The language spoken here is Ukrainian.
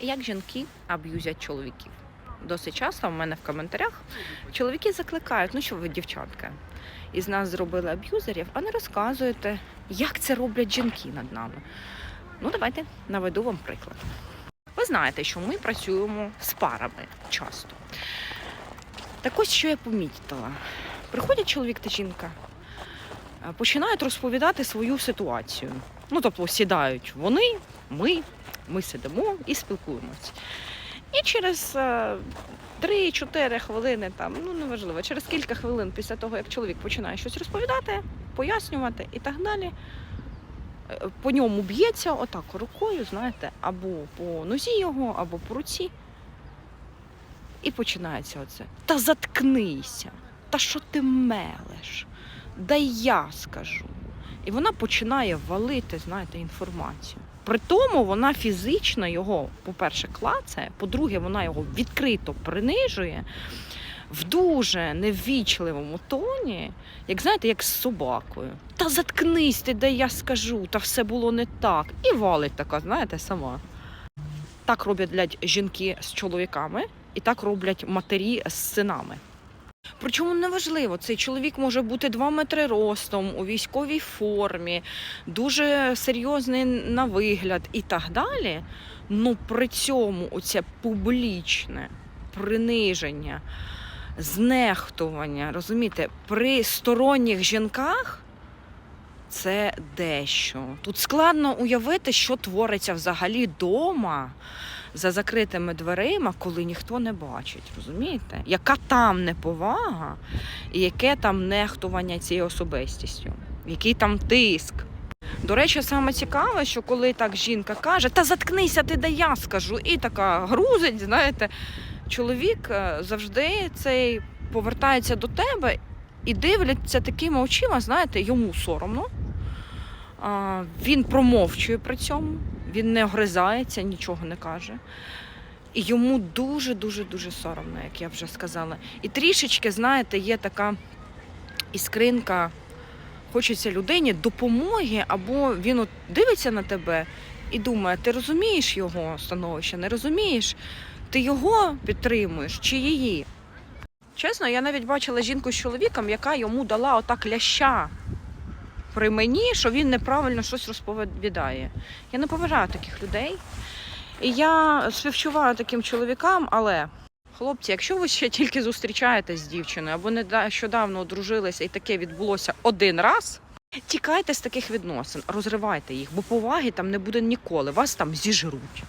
Як жінки аб'юзять чоловіків? Досить часто в мене в коментарях чоловіки закликають, ну що ви, дівчатка, із нас зробили аб'юзерів, а не розказуєте, як це роблять жінки над нами. Ну, давайте наведу вам приклад. Ви знаєте, що ми працюємо з парами часто. Так ось що я помітила. Приходять чоловік та жінка, починають розповідати свою ситуацію. Ну, тобто сідають вони, ми, ми сидимо і спілкуємось. І через е, 3-4 хвилини, там, ну неважливо, через кілька хвилин після того, як чоловік починає щось розповідати, пояснювати і так далі, е, по ньому б'ється отак рукою, знаєте, або по нозі його, або по руці. І починається оце. Та заткнися, та що ти мелеш? Дай я скажу. І вона починає валити, знаєте, інформацію. При тому вона фізично його, по-перше, клацає, по-друге, вона його відкрито принижує в дуже неввічливому тоні, як знаєте, як з собакою. Та заткнись ти, де я скажу, та все було не так. І валить така, знаєте, сама. Так роблять жінки з чоловіками, і так роблять матері з синами. Причому неважливо, цей чоловік може бути 2 метри ростом, у військовій формі, дуже серйозний на вигляд і так далі. Ну при цьому оце публічне приниження, знехтування, розумієте, при сторонніх жінках це дещо. Тут складно уявити, що твориться взагалі вдома за закритими дверима, коли ніхто не бачить. Розумієте? Яка там неповага і яке там нехтування цією особистістю, який там тиск. До речі, саме цікаве, що коли так жінка каже, та заткнися, ти де я скажу, і така грузить, знаєте, чоловік е, завжди цей повертається до тебе і дивляться такими очима, знаєте, йому соромно. Він промовчує при цьому, він не огризається, нічого не каже. І йому дуже-дуже дуже соромно, як я вже сказала. І трішечки, знаєте, є така іскринка, хочеться людині допомоги, або він от дивиться на тебе і думає, ти розумієш його становище, не розумієш, ти його підтримуєш чи її. Чесно, я навіть бачила жінку з чоловіком, яка йому дала отак ляща при мені, що він неправильно щось розповідає. Я не поважаю таких людей. І я співчуваю таким чоловікам, але хлопці, якщо ви ще тільки зустрічаєтесь з дівчиною або нещодавно одружилися і таке відбулося один раз. Тікайте з таких відносин, розривайте їх, бо поваги там не буде ніколи. Вас там зіжруть.